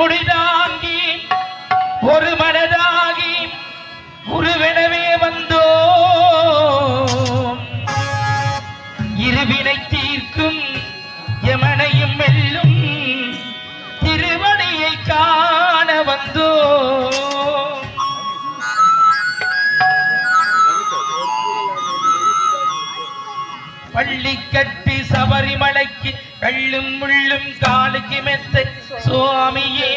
முடிதாங்கி ஒரு மனதாகி குருவெனவே வந்தோ இருவினை தீர்க்கும் எமனையும் வெல்லும் திருவடியை காண வந்தோ பள்ளிக்கட்டி சபரிமலைக்கு கள்ளும் முள்ளும் காலுக்கு மெத்த. சுவாமியே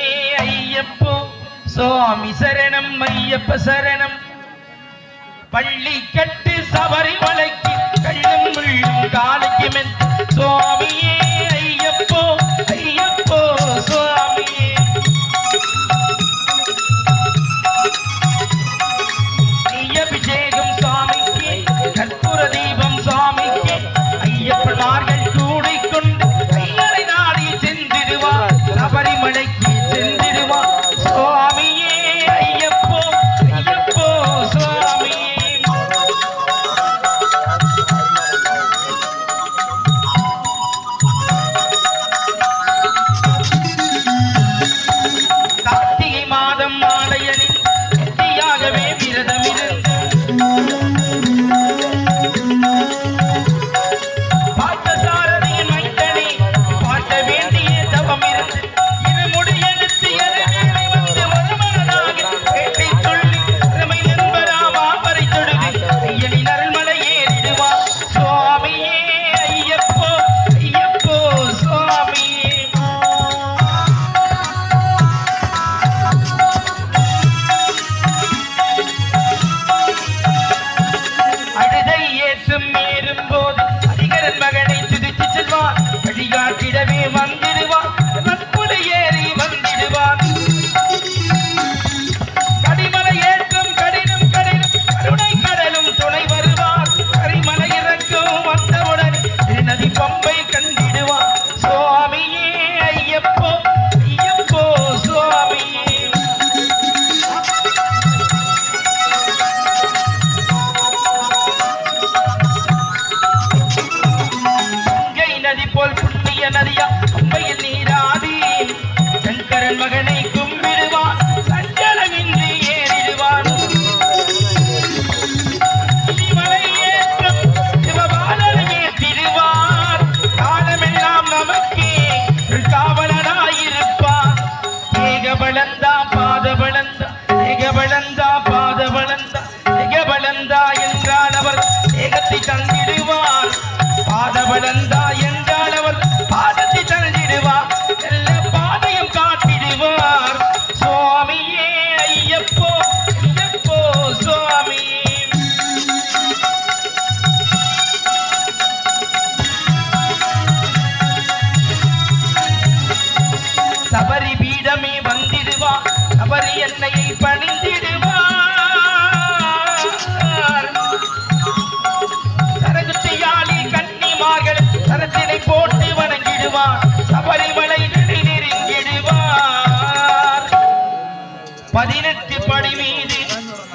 ஐயப்போ சுவாமி சரணம் ஐயப்ப சரணம். பள்ளி கட்டு சபரிமலைக்கு கள்ளும் முள்ளும் காலுக்கு மெத்த. சுவாமியே ખબરી મને வெளிச்சம் ஏறும்போது பலந்தா பாத பலந்தா அவர் என்னை பணிந்திடுவார். சரகுத்தியாளி கன்னிமார்கள் சரத்தினை போட்டு வணங்கிடுவார். சபரிமலை நெருங்கிடுவார். பதினெட்டு படி மீது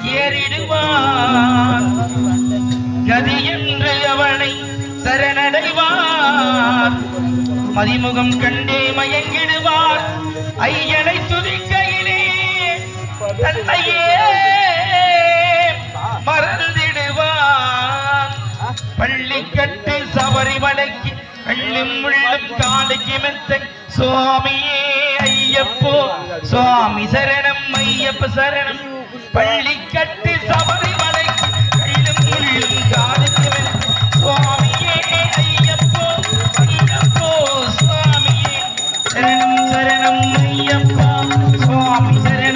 ஏறிடுவார். கதி என்று அவனை சரணடைவார். மதிமுகம் கண்டே மயங்கிடுவார். ஐயனை துதிக்க சொல்லும் உள்ளத்தாளுக்கு மெத்த. சுவாமியே ஐயப்போ சுவாமி சரணம் ஐயப்ப சரணம். பள்ளி கட்டு சபரிமலை கையிலும் உள்ளும் காலுக்கு சரணம் ஐயப்பா. சுவாமி சரணம்.